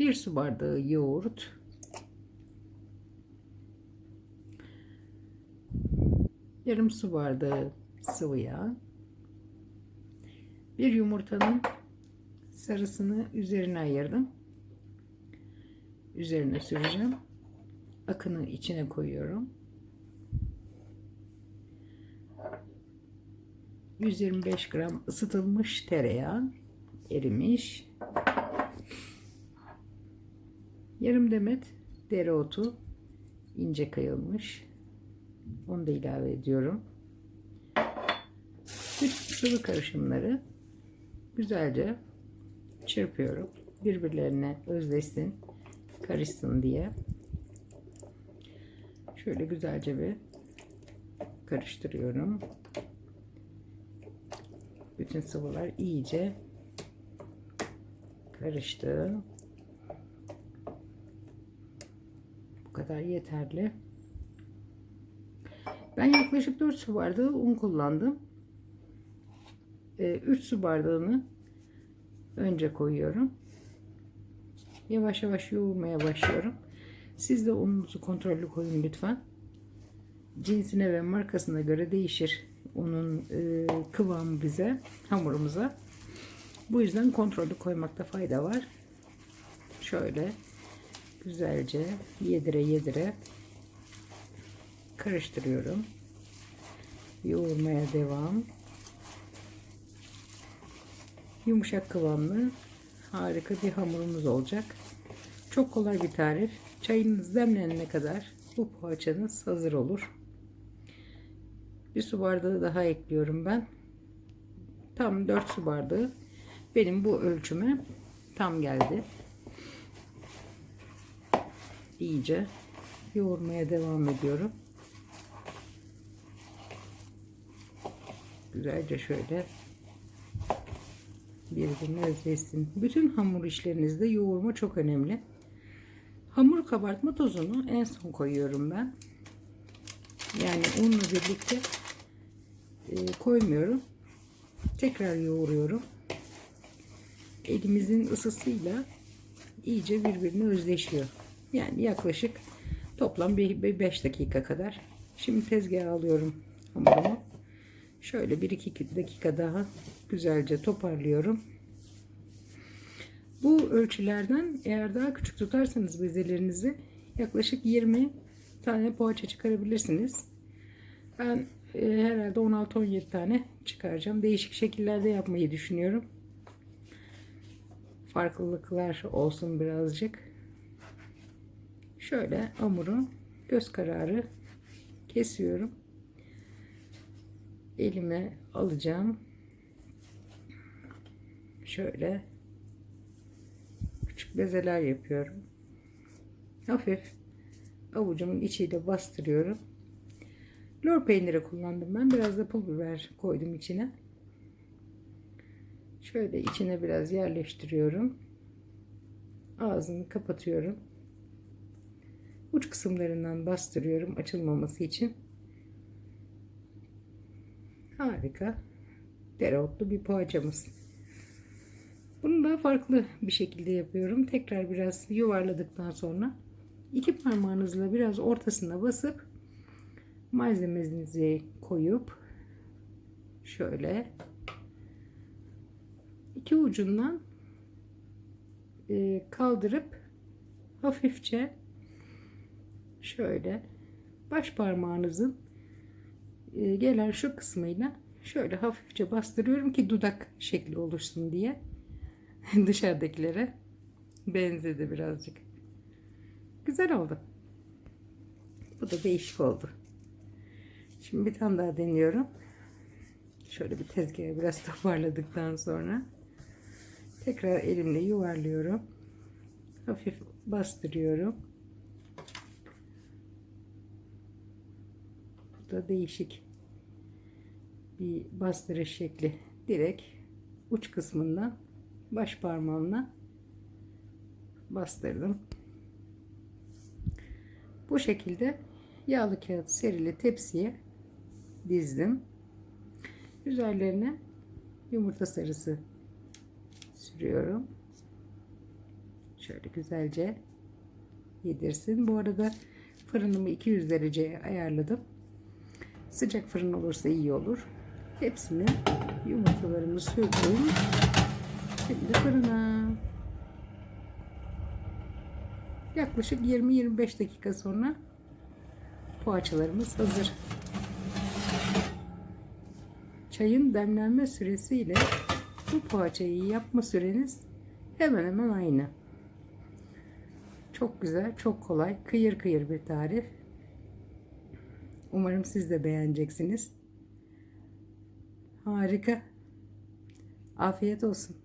1 su bardağı yoğurt. Yarım su bardağı sıvı yağ. Bir yumurtanın sarısını üzerine ayırdım. Üzerine süreceğim. Akını içine koyuyorum. 125 gram ısıtılmış tereyağı erimiş. Yarım demet dereotu ince kıyılmış. Onu da ilave ediyorum. Bütün sıvı karışımları güzelce çırpıyorum. Birbirlerine özleşsin, karışsın diye. Şöyle güzelce bir karıştırıyorum. Bütün sıvılar iyice karıştı. Bu kadar yeterli. Ben yaklaşık 4 su bardağı un kullandım. 3 su bardağını önce koyuyorum. Yavaş yavaş yoğurmaya başlıyorum. Siz de ununuzu kontrollü koyun lütfen. Cinsine ve markasına göre değişir unun e, kıvamı bize, hamurumuza. Bu yüzden kontrollü koymakta fayda var. Şöyle güzelce yedire yedire karıştırıyorum. Yoğurmaya devam. Yumuşak kıvamlı harika bir hamurumuz olacak. Çok kolay bir tarif. Çayınız demlenene kadar bu poğaçanız hazır olur. Bir su bardağı daha ekliyorum ben. Tam 4 su bardağı benim bu ölçüme tam geldi. İyice yoğurmaya devam ediyorum. Güzelce şöyle birbirine özleşsin. Bütün hamur işlerinizde yoğurma çok önemli. Hamur kabartma tozunu en son koyuyorum ben. Yani unla birlikte e, koymuyorum. Tekrar yoğuruyorum. Elimizin ısısıyla iyice birbirine özleşiyor. Yani yaklaşık toplam bir 5 dakika kadar. Şimdi tezgaha alıyorum hamurumu. Şöyle 1-2 dakika daha güzelce toparlıyorum. Bu ölçülerden eğer daha küçük tutarsanız bezelerinizi yaklaşık 20 tane poğaça çıkarabilirsiniz. Ben e, herhalde 16-17 tane çıkaracağım. Değişik şekillerde yapmayı düşünüyorum. Farklılıklar olsun birazcık. Şöyle hamuru göz kararı kesiyorum. Elime alacağım. Şöyle küçük bezeler yapıyorum. Hafif avucumun içiyle bastırıyorum. Lor peyniri kullandım ben. Biraz da pul biber koydum içine. Şöyle içine biraz yerleştiriyorum. Ağzını kapatıyorum. Uç kısımlarından bastırıyorum açılmaması için. Harika. Dereotlu bir poğaçamız. Bunu da farklı bir şekilde yapıyorum. Tekrar biraz yuvarladıktan sonra iki parmağınızla biraz ortasına basıp malzemenizi koyup şöyle iki ucundan e, kaldırıp hafifçe şöyle baş parmağınızın e, gelen şu kısmıyla şöyle hafifçe bastırıyorum ki dudak şekli oluşsun diye dışarıdakilere benzedi birazcık. Güzel oldu. Bu da değişik oldu. Şimdi bir tane daha deniyorum. Şöyle bir tezgaha biraz toparladıktan sonra tekrar elimle yuvarlıyorum. Hafif bastırıyorum. Da değişik bir bastırış şekli. Direkt uç kısmından baş parmağımla bastırdım. Bu şekilde yağlı kağıt serili tepsiye dizdim. Üzerlerine yumurta sarısı sürüyorum. şöyle güzelce yedirsin. Bu arada fırınımı 200 dereceye ayarladım. Sıcak fırın olursa iyi olur. Hepsini yumurtalarımı sürdüm. Şimdi fırına. Yaklaşık 20-25 dakika sonra poğaçalarımız hazır. Çayın demlenme süresiyle bu poğaçayı yapma süreniz hemen hemen aynı. Çok güzel, çok kolay, kıyır kıyır bir tarif. Umarım siz de beğeneceksiniz. Harika. Afiyet olsun.